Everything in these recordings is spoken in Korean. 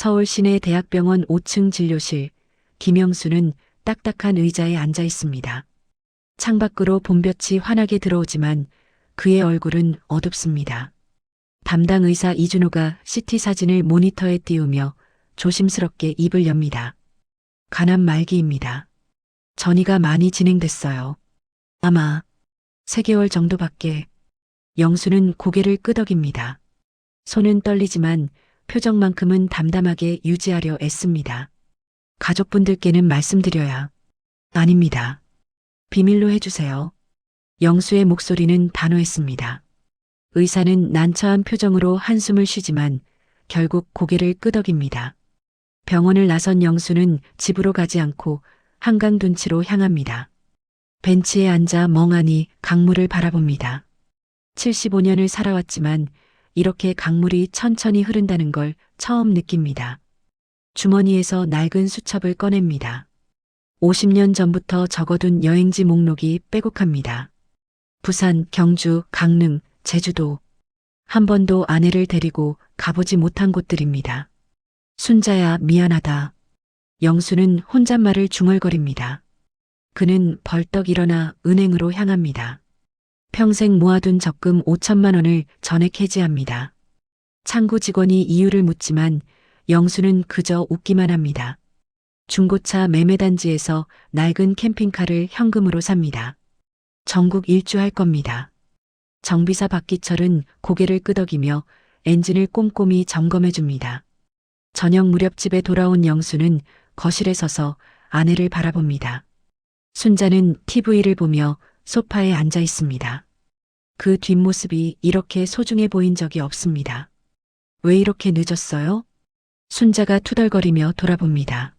서울 시내 대학병원 5층 진료실, 김영수는 딱딱한 의자에 앉아 있습니다. 창밖으로 봄볕이 환하게 들어오지만 그의 얼굴은 어둡습니다. 담당 의사 이준호가 CT 사진을 모니터에 띄우며 조심스럽게 입을 엽니다. 간암 말기입니다. 전이가 많이 진행됐어요. 아마 3개월 정도밖에. 영수는 고개를 끄덕입니다. 손은 떨리지만 표정만큼은 담담하게 유지하려 애씁니다. 가족분들께는 말씀드려야. 아닙니다. 비밀로 해주세요. 영수의 목소리는 단호했습니다. 의사는 난처한 표정으로 한숨을 쉬지만 결국 고개를 끄덕입니다. 병원을 나선 영수는 집으로 가지 않고 한강 둔치로 향합니다. 벤치에 앉아 멍하니 강물을 바라봅니다. 75년을 살아왔지만 이렇게 강물이 천천히 흐른다는 걸 처음 느낍니다. 주머니에서 낡은 수첩을 꺼냅니다. 50년 전부터 적어둔 여행지 목록이 빼곡합니다. 부산, 경주, 강릉, 제주도. 한 번도 아내를 데리고 가보지 못한 곳들입니다. 순자야, 미안하다. 영수는 혼잣말을 중얼거립니다. 그는 벌떡 일어나 은행으로 향합니다. 평생 모아둔 적금 5천만 원을 전액 해지합니다. 창구 직원이 이유를 묻지만 영수는 그저 웃기만 합니다. 중고차 매매단지에서 낡은 캠핑카를 현금으로 삽니다. 전국 일주할 겁니다. 정비사 박기철은 고개를 끄덕이며 엔진을 꼼꼼히 점검해 줍니다. 저녁 무렵 집에 돌아온 영수는 거실에 서서 아내를 바라봅니다. 순자는 TV를 보며 소파에 앉아 있습니다. 그 뒷모습이 이렇게 소중해 보인 적이 없습니다. 왜 이렇게 늦었어요? 순자가 투덜거리며 돌아봅니다.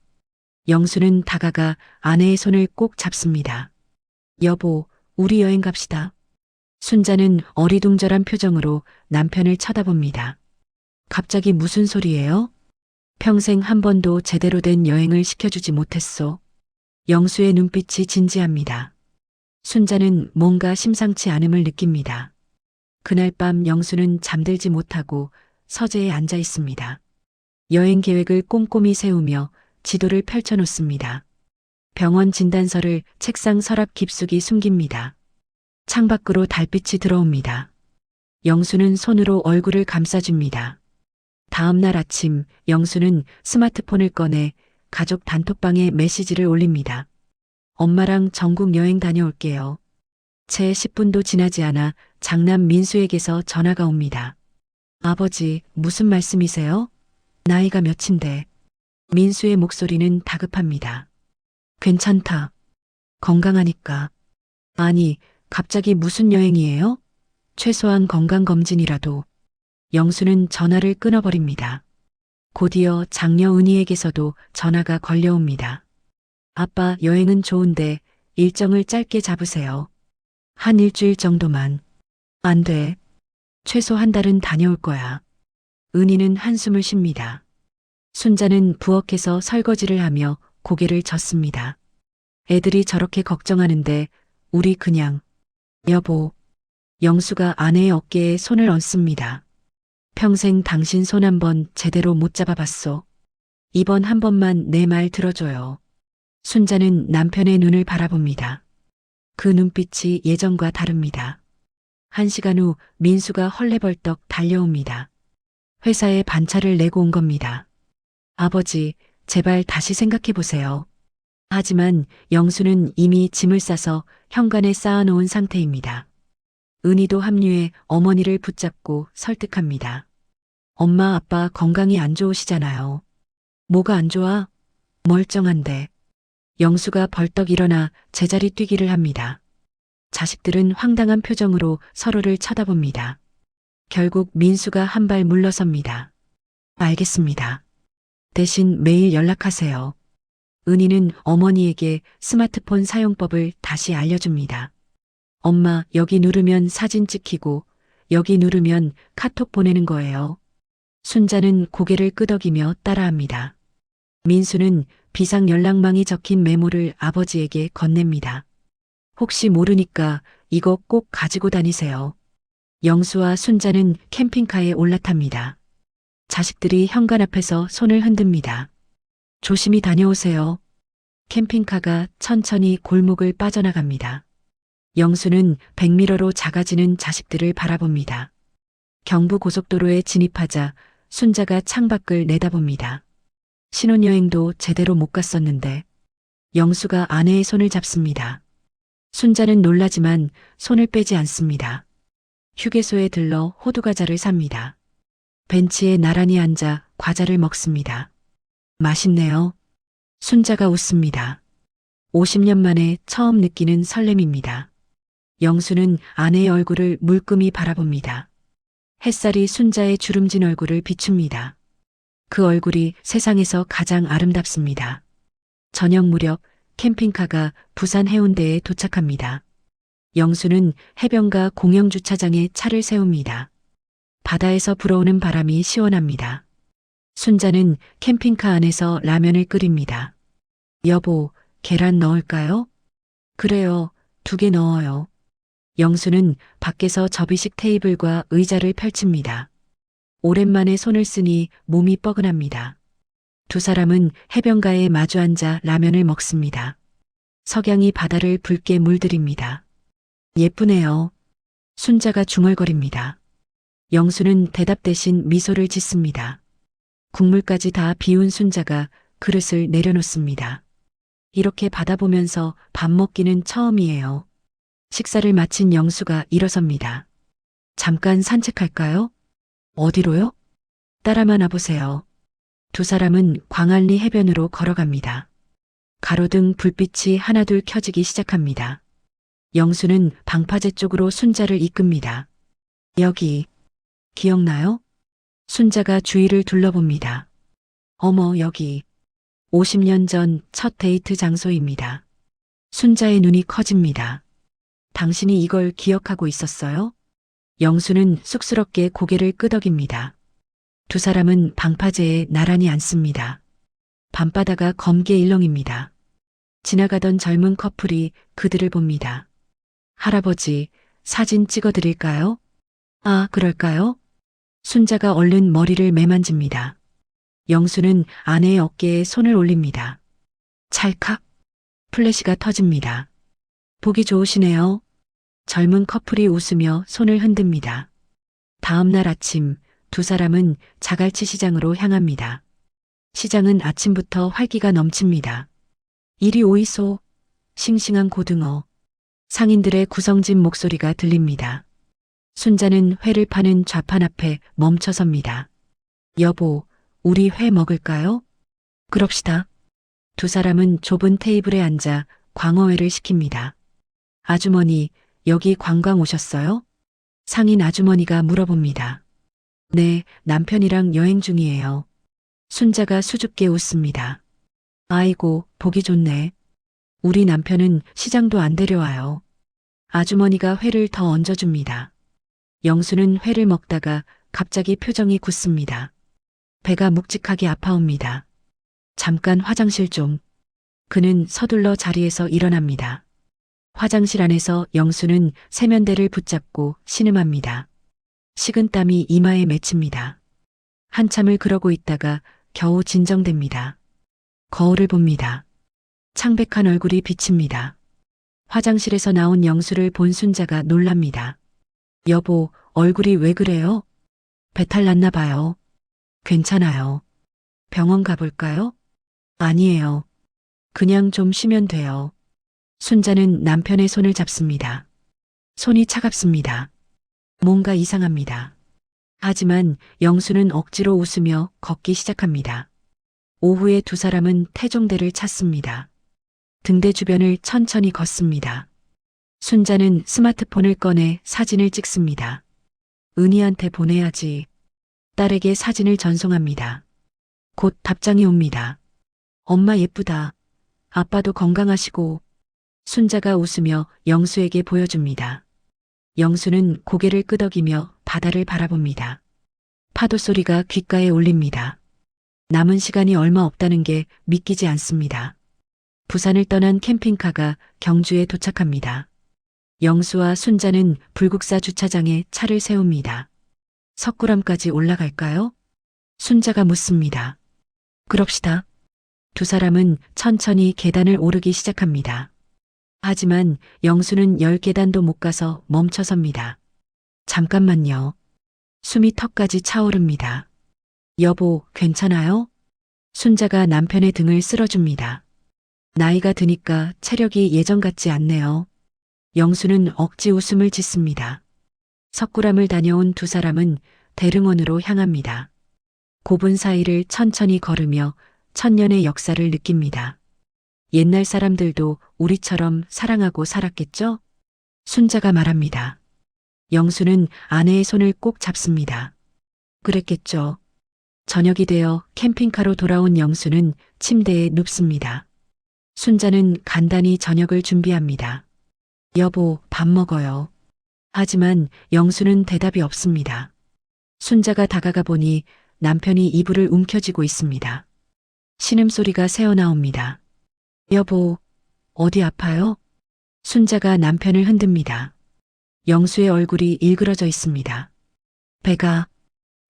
영수는 다가가 아내의 손을 꼭 잡습니다. 여보, 우리 여행 갑시다. 순자는 어리둥절한 표정으로 남편을 쳐다봅니다. 갑자기 무슨 소리예요? 평생 한 번도 제대로 된 여행을 시켜주지 못했소. 영수의 눈빛이 진지합니다. 순자는 뭔가 심상치 않음을 느낍니다. 그날 밤 영수는 잠들지 못하고 서재에 앉아 있습니다. 여행 계획을 꼼꼼히 세우며 지도를 펼쳐놓습니다. 병원 진단서를 책상 서랍 깊숙이 숨깁니다. 창밖으로 달빛이 들어옵니다. 영수는 손으로 얼굴을 감싸줍니다. 다음 날 아침 영수는 스마트폰을 꺼내 가족 단톡방에 메시지를 올립니다. 엄마랑 전국 여행 다녀올게요. 채 10분도 지나지 않아 장남 민수에게서 전화가 옵니다. 아버지, 무슨 말씀이세요? 나이가 몇인데. 민수의 목소리는 다급합니다. 괜찮다. 건강하니까. 아니, 갑자기 무슨 여행이에요? 최소한 건강검진이라도. 영수는 전화를 끊어버립니다. 곧이어 장녀 은희에게서도 전화가 걸려옵니다. 아빠 여행은 좋은데 일정을 짧게 잡으세요. 한 일주일 정도만. 안 돼. 최소 한 달은 다녀올 거야. 은희는 한숨을 쉽니다. 순자는 부엌에서 설거지를 하며 고개를 젓습니다. 애들이 저렇게 걱정하는데 우리 그냥 여보 영수가 아내의 어깨에 손을 얹습니다. 평생 당신 손 한 번 제대로 못 잡아봤소. 이번 한 번만 내 말 들어줘요. 순자는 남편의 눈을 바라봅니다. 그 눈빛이 예전과 다릅니다. 한 시간 후 민수가 헐레벌떡 달려옵니다. 회사에 반차를 내고 온 겁니다. 아버지, 제발 다시 생각해 보세요. 하지만 영수는 이미 짐을 싸서 현관에 쌓아놓은 상태입니다. 은희도 합류해 어머니를 붙잡고 설득합니다. 엄마 아빠 건강이 안 좋으시잖아요. 뭐가 안 좋아? 멀쩡한데. 영수가 벌떡 일어나 제자리 뛰기를 합니다. 자식들은 황당한 표정으로 서로를 쳐다봅니다. 결국 민수가 한 발 물러섭니다. 알겠습니다. 대신 매일 연락하세요. 은희는 어머니에게 스마트폰 사용법을 다시 알려줍니다. 엄마, 여기 누르면 사진 찍히고, 여기 누르면 카톡 보내는 거예요. 순자는 고개를 끄덕이며 따라합니다. 민수는 비상 연락망이 적힌 메모를 아버지에게 건넵니다. 혹시 모르니까 이거 꼭 가지고 다니세요. 영수와 순자는 캠핑카에 올라탑니다. 자식들이 현관 앞에서 손을 흔듭니다. 조심히 다녀오세요. 캠핑카가 천천히 골목을 빠져나갑니다. 영수는 백미러로 작아지는 자식들을 바라봅니다. 경부 고속도로에 진입하자 순자가 창밖을 내다봅니다. 신혼여행도 제대로 못 갔었는데 영수가 아내의 손을 잡습니다. 순자는 놀라지만 손을 빼지 않습니다. 휴게소에 들러 호두과자를 삽니다. 벤치에 나란히 앉아 과자를 먹습니다. 맛있네요. 순자가 웃습니다. 50년 만에 처음 느끼는 설렘입니다. 영수는 아내의 얼굴을 물끄미 바라봅니다. 햇살이 순자의 주름진 얼굴을 비춥니다. 그 얼굴이 세상에서 가장 아름답습니다. 저녁 무렵 캠핑카가 부산 해운대에 도착합니다. 영수는 해변가 공영 주차장에 차를 세웁니다. 바다에서 불어오는 바람이 시원합니다. 순자는 캠핑카 안에서 라면을 끓입니다. 여보, 계란 넣을까요? 그래요, 두 개 넣어요. 영수는 밖에서 접이식 테이블과 의자를 펼칩니다. 오랜만에 손을 쓰니 몸이 뻐근합니다. 두 사람은 해변가에 마주 앉아 라면을 먹습니다. 석양이 바다를 붉게 물들입니다. 예쁘네요. 순자가 중얼거립니다. 영수는 대답 대신 미소를 짓습니다. 국물까지 다 비운 순자가 그릇을 내려놓습니다. 이렇게 받아보면서 밥 먹기는 처음이에요. 식사를 마친 영수가 일어섭니다. 잠깐 산책할까요? 어디로요? 따라만 와보세요. 두 사람은 광안리 해변으로 걸어갑니다. 가로등 불빛이 하나둘 켜지기 시작합니다. 영수는 방파제 쪽으로 순자를 이끕니다. 여기, 기억나요? 순자가 주위를 둘러봅니다. 어머, 여기. 50년 전 첫 데이트 장소입니다. 순자의 눈이 커집니다. 당신이 이걸 기억하고 있었어요? 영수는 쑥스럽게 고개를 끄덕입니다. 두 사람은 방파제에 나란히 앉습니다. 밤바다가 검게 일렁입니다. 지나가던 젊은 커플이 그들을 봅니다. 할아버지, 사진 찍어 드릴까요? 아, 그럴까요? 순자가 얼른 머리를 매만집니다. 영수는 아내의 어깨에 손을 올립니다. 찰칵. 플래시가 터집니다. 보기 좋으시네요. 젊은 커플이 웃으며 손을 흔듭니다. 다음 날 아침 두 사람은 자갈치 시장으로 향합니다. 시장은 아침부터 활기가 넘칩니다. 이리 오이소. 싱싱한 고등어. 상인들의 구성진 목소리가 들립니다. 순자는 회를 파는 좌판 앞에 멈춰섭니다. 여보, 우리 회 먹을까요? 그럽시다. 두 사람은 좁은 테이블에 앉아 광어회를 시킵니다. 아주머니, 여기 관광 오셨어요? 상인 아주머니가 물어봅니다. 네, 남편이랑 여행 중이에요. 순자가 수줍게 웃습니다. 아이고, 보기 좋네. 우리 남편은 시장도 안 데려와요. 아주머니가 회를 더 얹어줍니다. 영수는 회를 먹다가 갑자기 표정이 굳습니다. 배가 묵직하게 아파옵니다. 잠깐 화장실 좀. 그는 서둘러 자리에서 일어납니다. 화장실 안에서 영수는 세면대를 붙잡고 신음합니다. 식은땀이 이마에 맺힙니다. 한참을 그러고 있다가 겨우 진정됩니다. 거울을 봅니다. 창백한 얼굴이 비칩니다. 화장실에서 나온 영수를 본 순자가 놀랍니다. 여보, 얼굴이 왜 그래요? 배탈 났나 봐요. 괜찮아요. 병원 가볼까요? 아니에요. 그냥 좀 쉬면 돼요. 순자는 남편의 손을 잡습니다. 손이 차갑습니다. 뭔가 이상합니다. 하지만 영수는 억지로 웃으며 걷기 시작합니다. 오후에 두 사람은 태종대를 찾습니다. 등대 주변을 천천히 걷습니다. 순자는 스마트폰을 꺼내 사진을 찍습니다. 은희한테 보내야지. 딸에게 사진을 전송합니다. 곧 답장이 옵니다. 엄마 예쁘다. 아빠도 건강하시고. 순자가 웃으며 영수에게 보여줍니다. 영수는 고개를 끄덕이며 바다를 바라봅니다. 파도 소리가 귓가에 울립니다. 남은 시간이 얼마 없다는 게 믿기지 않습니다. 부산을 떠난 캠핑카가 경주에 도착합니다. 영수와 순자는 불국사 주차장에 차를 세웁니다. 석굴암까지 올라갈까요? 순자가 묻습니다. 그럽시다. 두 사람은 천천히 계단을 오르기 시작합니다. 하지만 영수는 열 계단도 못 가서 멈춰섭니다. 잠깐만요. 숨이 턱까지 차오릅니다. 여보, 괜찮아요? 순자가 남편의 등을 쓸어줍니다. 나이가 드니까 체력이 예전 같지 않네요. 영수는 억지 웃음을 짓습니다. 석굴암을 다녀온 두 사람은 대릉원으로 향합니다. 좁은 사이를 천천히 걸으며 천년의 역사를 느낍니다. 옛날 사람들도 우리처럼 사랑하고 살았겠죠? 순자가 말합니다. 영수는 아내의 손을 꼭 잡습니다. 그랬겠죠. 저녁이 되어 캠핑카로 돌아온 영수는 침대에 눕습니다. 순자는 간단히 저녁을 준비합니다. 여보, 밥 먹어요. 하지만 영수는 대답이 없습니다. 순자가 다가가 보니 남편이 이불을 움켜쥐고 있습니다. 신음소리가 새어나옵니다. 여보, 어디 아파요? 순자가 남편을 흔듭니다. 영수의 얼굴이 일그러져 있습니다. 배가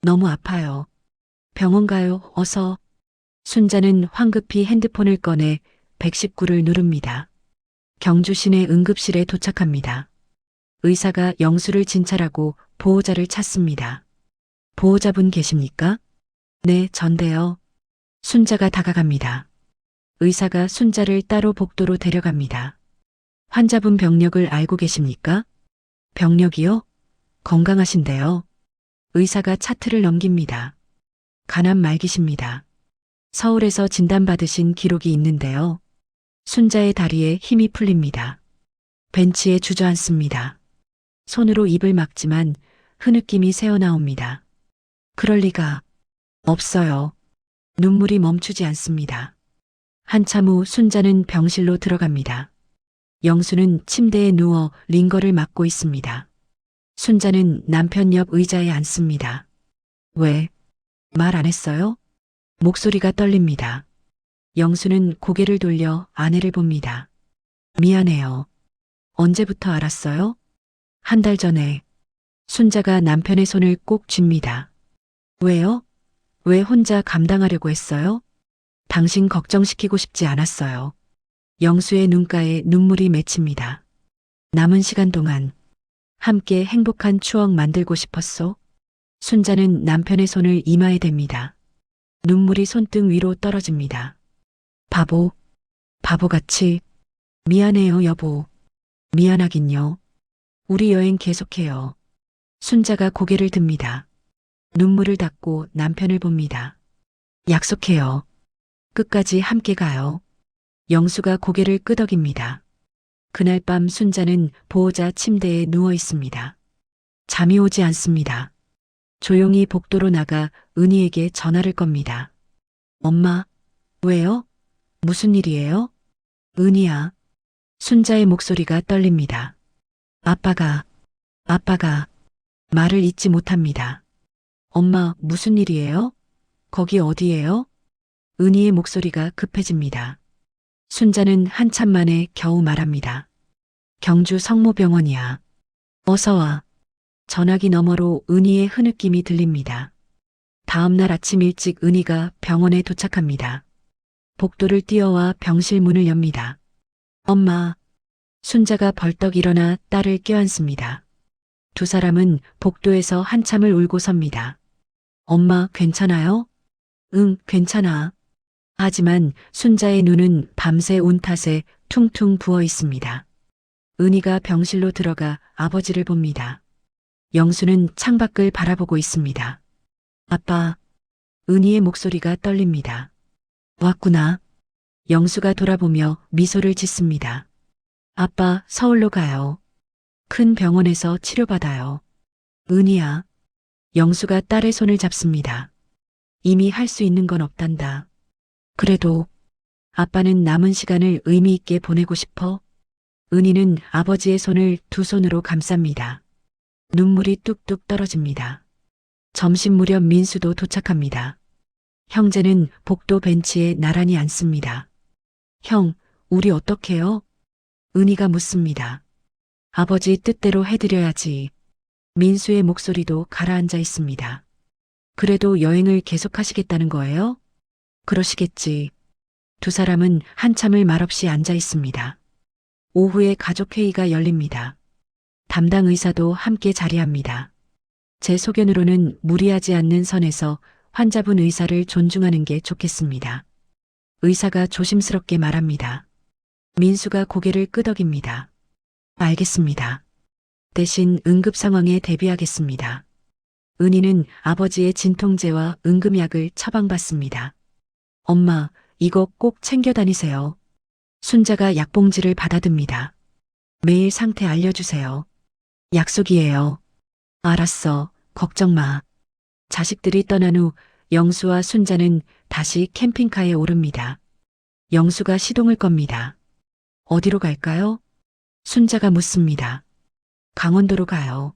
너무 아파요. 병원 가요, 어서. 순자는 황급히 핸드폰을 꺼내 119를 누릅니다. 경주 시내 응급실에 도착합니다. 의사가 영수를 진찰하고 보호자를 찾습니다. 보호자분 계십니까? 네, 전데요. 순자가 다가갑니다. 의사가 순자를 따로 복도로 데려갑니다. 환자분 병력을 알고 계십니까? 병력이요? 건강하신데요. 의사가 차트를 넘깁니다. 간암 말기십니다. 서울에서 진단받으신 기록이 있는데요. 순자의 다리에 힘이 풀립니다. 벤치에 주저앉습니다. 손으로 입을 막지만 흐느낌이 새어나옵니다. 그럴 리가 없어요. 눈물이 멈추지 않습니다. 한참 후 순자는 병실로 들어갑니다. 영수는 침대에 누워 링거를 맞고 있습니다. 순자는 남편 옆 의자에 앉습니다. 왜? 말 안 했어요? 목소리가 떨립니다. 영수는 고개를 돌려 아내를 봅니다. 미안해요. 언제부터 알았어요? 한 달 전에. 순자가 남편의 손을 꼭 쥡니다. 왜요? 왜 혼자 감당하려고 했어요? 당신 걱정시키고 싶지 않았어요. 영수의 눈가에 눈물이 맺힙니다. 남은 시간 동안 함께 행복한 추억 만들고 싶었소. 순자는 남편의 손을 이마에 댑니다. 눈물이 손등 위로 떨어집니다. 바보, 바보같이. 미안해요, 여보. 미안하긴요. 우리 여행 계속해요. 순자가 고개를 듭니다. 눈물을 닦고 남편을 봅니다. 약속해요. 끝까지 함께 가요. 영수가 고개를 끄덕입니다. 그날 밤 순자는 보호자 침대에 누워 있습니다. 잠이 오지 않습니다. 조용히 복도로 나가 은희에게 전화를 겁니다. 엄마, 왜요? 무슨 일이에요? 은희야. 순자의 목소리가 떨립니다. 아빠가, 아빠가 말을 잇지 못합니다. 엄마, 무슨 일이에요? 거기 어디예요? 은희의 목소리가 급해집니다. 순자는 한참 만에 겨우 말합니다. 경주 성모병원이야. 어서 와. 전화기 너머로 은희의 흐느낌이 들립니다. 다음 날 아침 일찍 은희가 병원에 도착합니다. 복도를 뛰어와 병실 문을 엽니다. 엄마. 순자가 벌떡 일어나 딸을 껴안습니다. 두 사람은 복도에서 한참을 울고 섭니다. 엄마, 괜찮아요? 응, 괜찮아. 하지만 순자의 눈은 밤새 운 탓에 퉁퉁 부어 있습니다. 은희가 병실로 들어가 아버지를 봅니다. 영수는 창밖을 바라보고 있습니다. 아빠, 은희의 목소리가 떨립니다. 왔구나. 영수가 돌아보며 미소를 짓습니다. 아빠, 서울로 가요. 큰 병원에서 치료받아요. 은희야. 영수가 딸의 손을 잡습니다. 이미 할 수 있는 건 없단다. 그래도 아빠는 남은 시간을 의미 있게 보내고 싶어. 은희는 아버지의 손을 두 손으로 감쌉니다. 눈물이 뚝뚝 떨어집니다. 점심 무렵 민수도 도착합니다. 형제는 복도 벤치에 나란히 앉습니다. 형, 우리 어떡해요? 은희가 묻습니다. 아버지 뜻대로 해드려야지. 민수의 목소리도 가라앉아 있습니다. 그래도 여행을 계속하시겠다는 거예요? 그러시겠지. 두 사람은 한참을 말없이 앉아 있습니다. 오후에 가족회의가 열립니다. 담당 의사도 함께 자리합니다. 제 소견으로는 무리하지 않는 선에서 환자분 의사를 존중하는 게 좋겠습니다. 의사가 조심스럽게 말합니다. 민수가 고개를 끄덕입니다. 알겠습니다. 대신 응급 상황에 대비하겠습니다. 은희는 아버지의 진통제와 응급약을 처방받습니다. 엄마, 이거 꼭 챙겨 다니세요. 순자가 약봉지를 받아듭니다. 매일 상태 알려주세요. 약속이에요. 알았어. 걱정 마. 자식들이 떠난 후 영수와 순자는 다시 캠핑카에 오릅니다. 영수가 시동을 겁니다. 어디로 갈까요? 순자가 묻습니다. 강원도로 가요.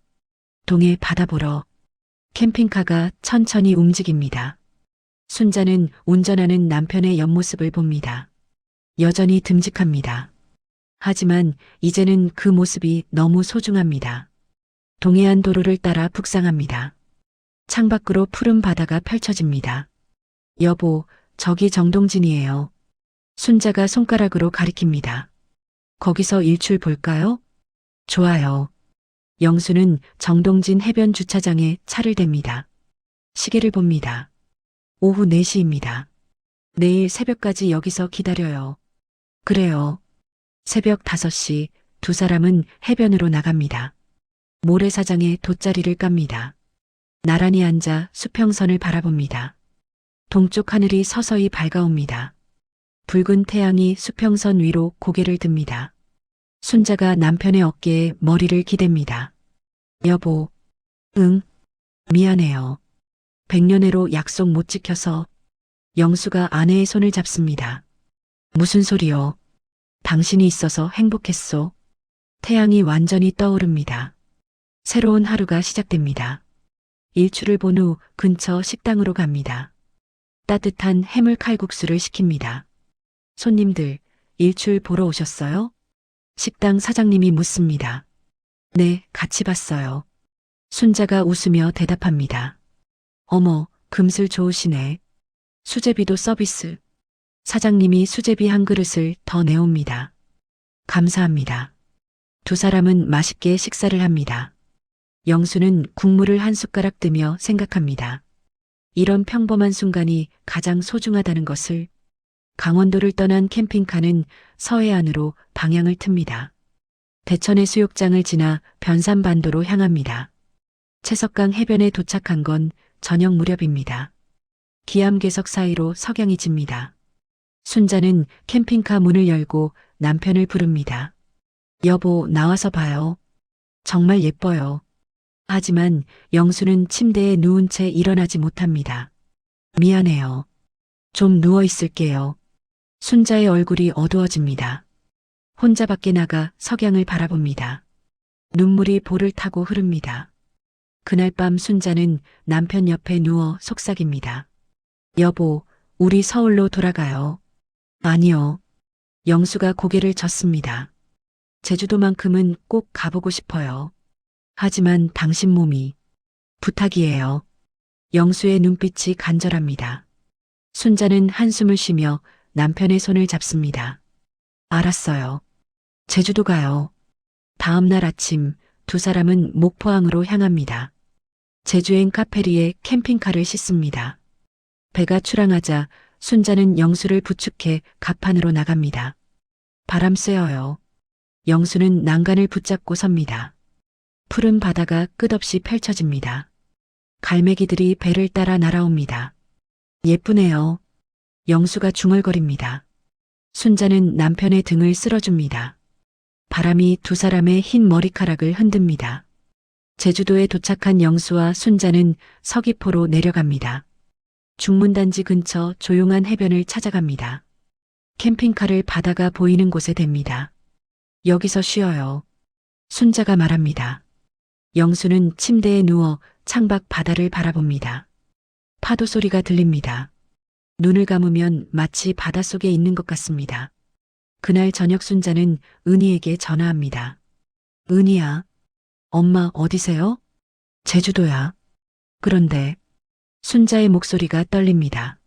동해 바다 보러. 캠핑카가 천천히 움직입니다. 순자는 운전하는 남편의 옆모습을 봅니다. 여전히 듬직합니다. 하지만 이제는 그 모습이 너무 소중합니다. 동해안 도로를 따라 북상합니다. 창밖으로 푸른 바다가 펼쳐집니다. 여보, 저기 정동진이에요. 순자가 손가락으로 가리킵니다. 거기서 일출 볼까요? 좋아요. 영수는 정동진 해변 주차장에 차를 댑니다. 시계를 봅니다. 오후 4시입니다. 내일 새벽까지 여기서 기다려요. 그래요. 새벽 5시 두 사람은 해변으로 나갑니다. 모래사장에 돗자리를 깝니다. 나란히 앉아 수평선을 바라봅니다. 동쪽 하늘이 서서히 밝아옵니다. 붉은 태양이 수평선 위로 고개를 듭니다. 순자가 남편의 어깨에 머리를 기댑니다. 여보, 응, 미안해요. 백년해로 약속 못 지켜서 영수가 아내의 손을 잡습니다. 무슨 소리요? 당신이 있어서 행복했소. 태양이 완전히 떠오릅니다. 새로운 하루가 시작됩니다. 일출을 본 후 근처 식당으로 갑니다. 따뜻한 해물 칼국수를 시킵니다. 손님들, 일출 보러 오셨어요? 식당 사장님이 묻습니다. 네, 같이 봤어요. 순자가 웃으며 대답합니다. 어머, 금슬 좋으시네. 수제비도 서비스. 사장님이 수제비 한 그릇을 더 내옵니다. 감사합니다. 두 사람은 맛있게 식사를 합니다. 영수는 국물을 한 숟가락 뜨며 생각합니다. 이런 평범한 순간이 가장 소중하다는 것을 강원도를 떠난 캠핑카는 서해안으로 방향을 틉니다. 대천의 수욕장을 지나 변산반도로 향합니다. 채석강 해변에 도착한 건 저녁 무렵입니다. 기암괴석 사이로 석양이 집니다. 순자는 캠핑카 문을 열고 남편을 부릅니다. 여보, 나와서 봐요. 정말 예뻐요. 하지만 영수는 침대에 누운 채 일어나지 못합니다. 미안해요. 좀 누워 있을게요. 순자의 얼굴이 어두워집니다. 혼자 밖에 나가 석양을 바라봅니다. 눈물이 볼을 타고 흐릅니다. 그날 밤 순자는 남편 옆에 누워 속삭입니다. 여보, 우리 서울로 돌아가요. 아니요. 영수가 고개를 젓습니다. 제주도만큼은 꼭 가보고 싶어요. 하지만 당신 몸이 부탁이에요. 영수의 눈빛이 간절합니다. 순자는 한숨을 쉬며 남편의 손을 잡습니다. 알았어요. 제주도 가요. 다음 날 아침 두 사람은 목포항으로 향합니다. 제주행 카페리에 캠핑카를 싣습니다. 배가 출항하자 순자는 영수를 부축해 갑판으로 나갑니다. 바람 쐬어요. 영수는 난간을 붙잡고 섭니다. 푸른 바다가 끝없이 펼쳐집니다. 갈매기들이 배를 따라 날아옵니다. 예쁘네요. 영수가 중얼거립니다. 순자는 남편의 등을 쓸어줍니다. 바람이 두 사람의 흰 머리카락을 흔듭니다. 제주도에 도착한 영수와 순자는 서귀포로 내려갑니다. 중문단지 근처 조용한 해변을 찾아갑니다. 캠핑카를 바다가 보이는 곳에 댑니다. 여기서 쉬어요. 순자가 말합니다. 영수는 침대에 누워 창밖 바다를 바라봅니다. 파도 소리가 들립니다. 눈을 감으면 마치 바닷속에 있는 것 같습니다. 그날 저녁 순자는 은희에게 전화합니다. 은희야, 엄마 어디세요? 제주도야. 그런데 순자의 목소리가 떨립니다.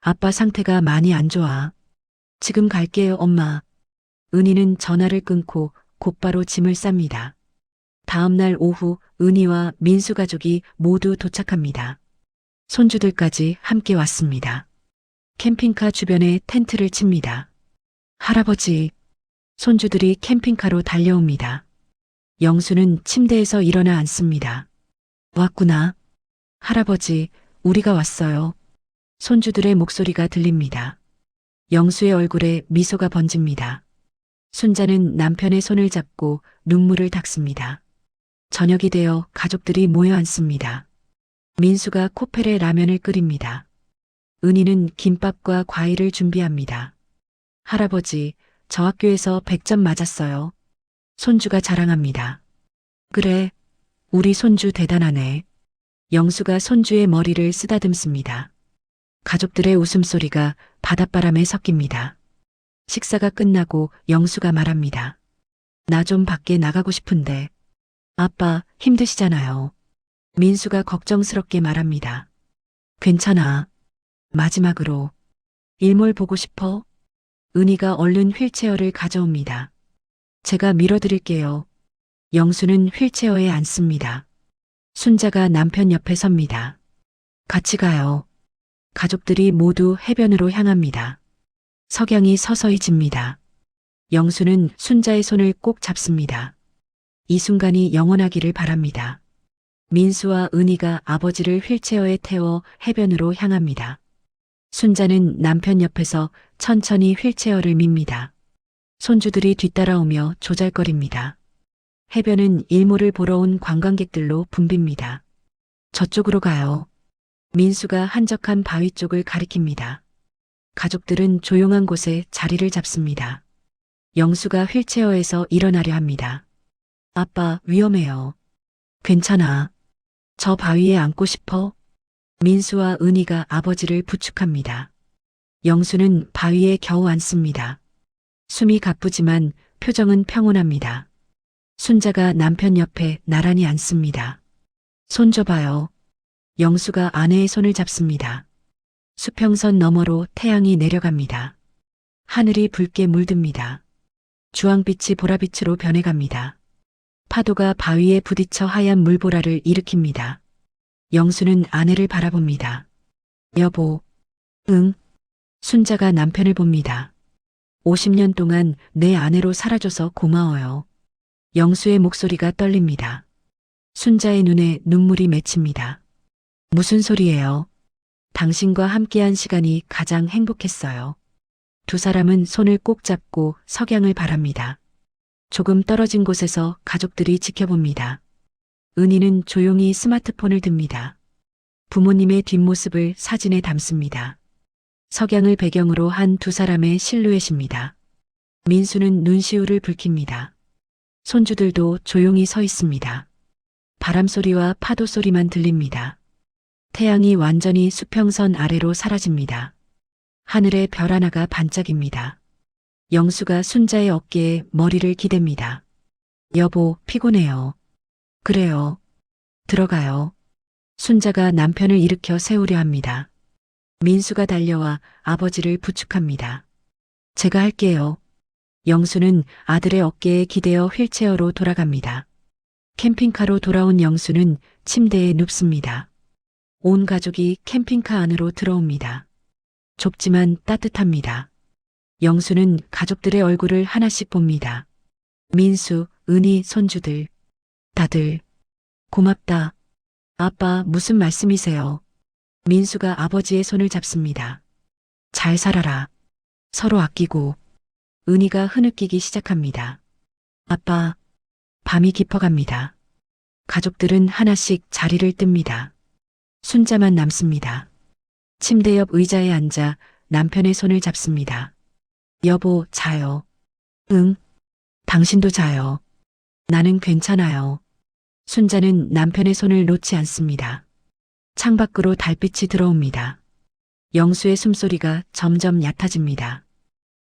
아빠 상태가 많이 안 좋아. 지금 갈게요, 엄마. 은희는 전화를 끊고 곧바로 짐을 쌉니다. 다음 날 오후 은희와 민수 가족이 모두 도착합니다. 손주들까지 함께 왔습니다. 캠핑카 주변에 텐트를 칩니다. 할아버지, 손주들이 캠핑카로 달려옵니다. 영수는 침대에서 일어나 앉습니다. 왔구나. 할아버지, 우리가 왔어요. 손주들의 목소리가 들립니다. 영수의 얼굴에 미소가 번집니다. 순자는 남편의 손을 잡고 눈물을 닦습니다. 저녁이 되어 가족들이 모여 앉습니다. 민수가 코펠에 라면을 끓입니다. 은희는 김밥과 과일을 준비합니다. 할아버지, 저 학교에서 100점 맞았어요. 손주가 자랑합니다. 그래, 우리 손주 대단하네. 영수가 손주의 머리를 쓰다듬습니다. 가족들의 웃음소리가 바닷바람에 섞입니다. 식사가 끝나고 영수가 말합니다. 나 좀 밖에 나가고 싶은데. 아빠, 힘드시잖아요. 민수가 걱정스럽게 말합니다. 괜찮아. 마지막으로. 일몰 보고 싶어? 은희가 얼른 휠체어를 가져옵니다. 제가 밀어드릴게요. 영수는 휠체어에 앉습니다. 순자가 남편 옆에 섭니다. 같이 가요. 가족들이 모두 해변으로 향합니다. 석양이 서서히 집니다. 영수는 순자의 손을 꼭 잡습니다. 이 순간이 영원하기를 바랍니다. 민수와 은희가 아버지를 휠체어에 태워 해변으로 향합니다. 순자는 남편 옆에서 천천히 휠체어를 밉니다. 손주들이 뒤따라오며 조잘거립니다. 해변은 일몰을 보러 온 관광객들로 붐빕니다. 저쪽으로 가요. 민수가 한적한 바위 쪽을 가리킵니다. 가족들은 조용한 곳에 자리를 잡습니다. 영수가 휠체어에서 일어나려 합니다. 아빠, 위험해요. 괜찮아. 저 바위에 앉고 싶어? 민수와 은희가 아버지를 부축합니다. 영수는 바위에 겨우 앉습니다. 숨이 가쁘지만 표정은 평온합니다. 순자가 남편 옆에 나란히 앉습니다. 손 줘봐요. 영수가 아내의 손을 잡습니다. 수평선 너머로 태양이 내려갑니다. 하늘이 붉게 물듭니다. 주황빛이 보라빛으로 변해갑니다. 파도가 바위에 부딪혀 하얀 물보라를 일으킵니다. 영수는 아내를 바라봅니다. 여보, 응. 순자가 남편을 봅니다. 50년 동안 내 아내로 살아줘서 고마워요. 영수의 목소리가 떨립니다. 순자의 눈에 눈물이 맺힙니다. 무슨 소리예요? 당신과 함께한 시간이 가장 행복했어요. 두 사람은 손을 꼭 잡고 석양을 바랍니다. 조금 떨어진 곳에서 가족들이 지켜봅니다. 은희는 조용히 스마트폰을 듭니다. 부모님의 뒷모습을 사진에 담습니다. 석양을 배경으로 한 두 사람의 실루엣입니다. 민수는 눈시울을 붉힙니다. 손주들도 조용히 서 있습니다. 바람 소리와 파도 소리만 들립니다. 태양이 완전히 수평선 아래로 사라집니다. 하늘에 별 하나가 반짝입니다. 영수가 순자의 어깨에 머리를 기댑니다. 여보, 피곤해요. 그래요. 들어가요. 순자가 남편을 일으켜 세우려 합니다. 민수가 달려와 아버지를 부축합니다. 제가 할게요. 영수는 아들의 어깨에 기대어 휠체어로 돌아갑니다. 캠핑카로 돌아온 영수는 침대에 눕습니다. 온 가족이 캠핑카 안으로 들어옵니다. 좁지만 따뜻합니다. 영수는 가족들의 얼굴을 하나씩 봅니다. 민수, 은희, 손주들. 다들. 고맙다. 아빠, 무슨 말씀이세요? 민수가 아버지의 손을 잡습니다. 잘 살아라. 서로 아끼고. 은희가 흐느끼기 시작합니다. 아빠, 밤이 깊어갑니다. 가족들은 하나씩 자리를 뜹니다. 순자만 남습니다. 침대 옆 의자에 앉아 남편의 손을 잡습니다. 여보, 자요. 응. 당신도 자요. 나는 괜찮아요. 순자는 남편의 손을 놓지 않습니다. 창밖으로 달빛이 들어옵니다. 영수의 숨소리가 점점 얕아집니다.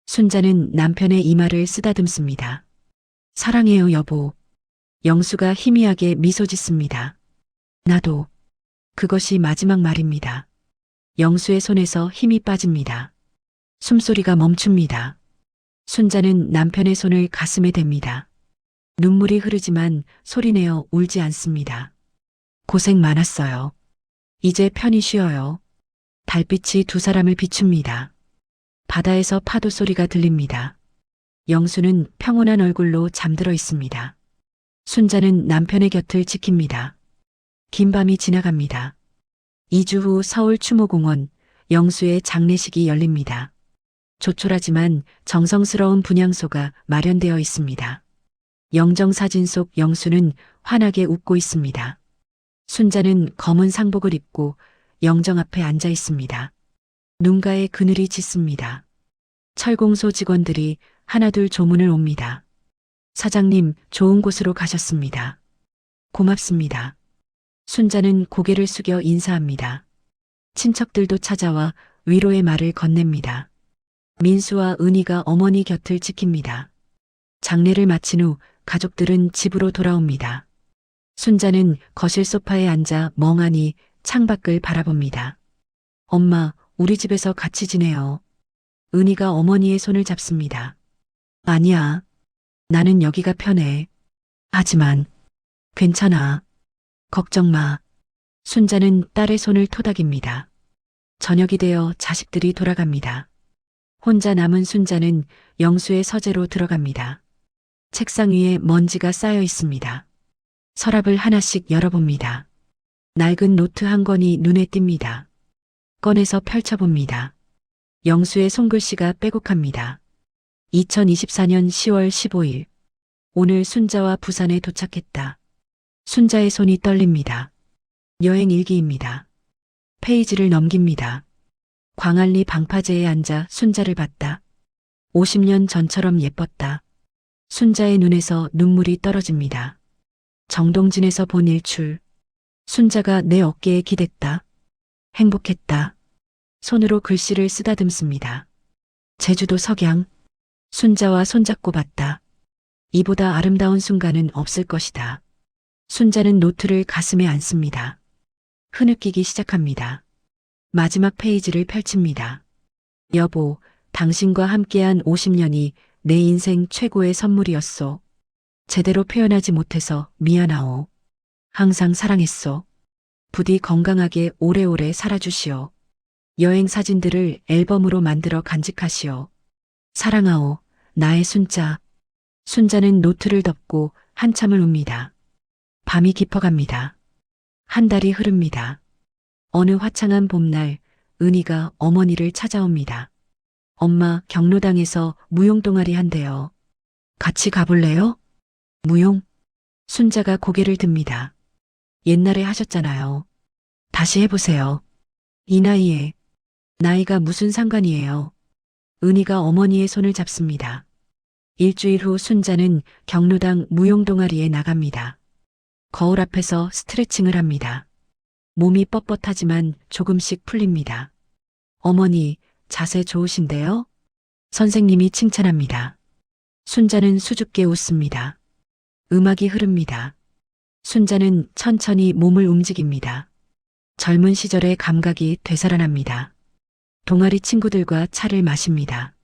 순자는 남편의 이마를 쓰다듬습니다. 사랑해요, 여보. 영수가 희미하게 미소 짓습니다. 나도. 그것이 마지막 말입니다. 영수의 손에서 힘이 빠집니다. 숨소리가 멈춥니다. 순자는 남편의 손을 가슴에 댑니다. 눈물이 흐르지만 소리내어 울지 않습니다. 고생 많았어요. 이제 편히 쉬어요. 달빛이 두 사람을 비춥니다. 바다에서 파도 소리가 들립니다. 영수는 평온한 얼굴로 잠들어 있습니다. 순자는 남편의 곁을 지킵니다. 긴 밤이 지나갑니다. 2주 후 서울 추모공원 영수의 장례식이 열립니다. 조촐하지만 정성스러운 분향소가 마련되어 있습니다. 영정사진 속 영수는 환하게 웃고 있습니다. 순자는 검은 상복을 입고 영정 앞에 앉아 있습니다. 눈가에 그늘이 짙습니다. 철공소 직원들이 하나둘 조문을 옵니다. 사장님, 좋은 곳으로 가셨습니다. 고맙습니다. 순자는 고개를 숙여 인사합니다. 친척들도 찾아와 위로의 말을 건넵니다. 민수와 은희가 어머니 곁을 지킵니다. 장례를 마친 후 가족들은 집으로 돌아옵니다. 순자는 거실 소파에 앉아 멍하니 창밖을 바라봅니다. 엄마, 우리 집에서 같이 지내요. 은희가 어머니의 손을 잡습니다. 아니야. 나는 여기가 편해. 하지만, 괜찮아. 걱정 마. 순자는 딸의 손을 토닥입니다. 저녁이 되어 자식들이 돌아갑니다. 혼자 남은 순자는 영수의 서재로 들어갑니다. 책상 위에 먼지가 쌓여 있습니다. 서랍을 하나씩 열어봅니다. 낡은 노트 한 권이 눈에 띕니다. 꺼내서 펼쳐봅니다. 영수의 손글씨가 빼곡합니다. 2024년 10월 15일. 오늘 순자와 부산에 도착했다. 순자의 손이 떨립니다. 여행 일기입니다. 페이지를 넘깁니다. 광안리 방파제에 앉아 순자를 봤다. 50년 전처럼 예뻤다. 순자의 눈에서 눈물이 떨어집니다. 정동진에서 본 일출. 순자가 내 어깨에 기댔다. 행복했다. 손으로 글씨를 쓰다듬습니다. 제주도 석양. 순자와 손잡고 봤다. 이보다 아름다운 순간은 없을 것이다. 순자는 노트를 가슴에 안습니다. 흐느끼기 시작합니다. 마지막 페이지를 펼칩니다. 여보, 당신과 함께한 50년이 내 인생 최고의 선물이었소. 제대로 표현하지 못해서 미안하오. 항상 사랑했소. 부디 건강하게 오래오래 살아주시오. 여행 사진들을 앨범으로 만들어 간직하시오. 사랑하오, 나의 순자. 순자는 노트를 덮고 한참을 웁니다. 밤이 깊어갑니다. 한 달이 흐릅니다. 어느 화창한 봄날, 은희가 어머니를 찾아옵니다. 엄마, 경로당에서 무용 동아리 한대요. 같이 가볼래요? 무용? 순자가 고개를 듭니다. 옛날에 하셨잖아요. 다시 해보세요. 이 나이에. 나이가 무슨 상관이에요. 은희가 어머니의 손을 잡습니다. 일주일 후 순자는 경로당 무용 동아리에 나갑니다. 거울 앞에서 스트레칭을 합니다. 몸이 뻣뻣하지만 조금씩 풀립니다. 어머니, 자세 좋으신데요? 선생님이 칭찬합니다. 순자는 수줍게 웃습니다. 음악이 흐릅니다. 순자는 천천히 몸을 움직입니다. 젊은 시절의 감각이 되살아납니다. 동아리 친구들과 차를 마십니다.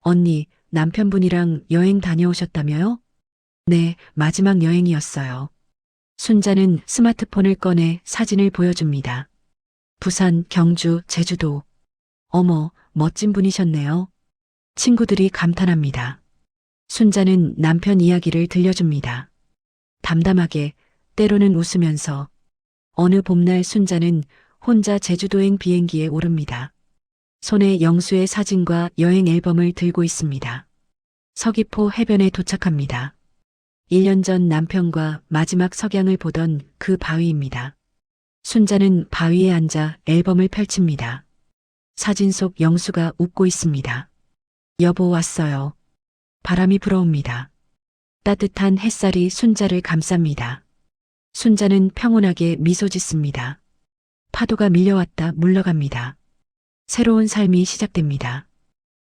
언니, 남편분이랑 여행 다녀오셨다며요? 네, 마지막 여행이었어요. 순자는 스마트폰을 꺼내 사진을 보여줍니다. 부산, 경주, 제주도. 어머, 멋진 분이셨네요. 친구들이 감탄합니다. 순자는 남편 이야기를 들려줍니다. 담담하게, 때로는 웃으면서 어느 봄날 순자는 혼자 제주도행 비행기에 오릅니다. 손에 영수의 사진과 여행 앨범을 들고 있습니다. 서귀포 해변에 도착합니다. 1년 전 남편과 마지막 석양을 보던 그 바위입니다. 순자는 바위에 앉아 앨범을 펼칩니다. 사진 속 영수가 웃고 있습니다. 여보 왔어요. 바람이 불어옵니다. 따뜻한 햇살이 순자를 감쌉니다. 순자는 평온하게 미소 짓습니다. 파도가 밀려왔다 물러갑니다. 새로운 삶이 시작됩니다.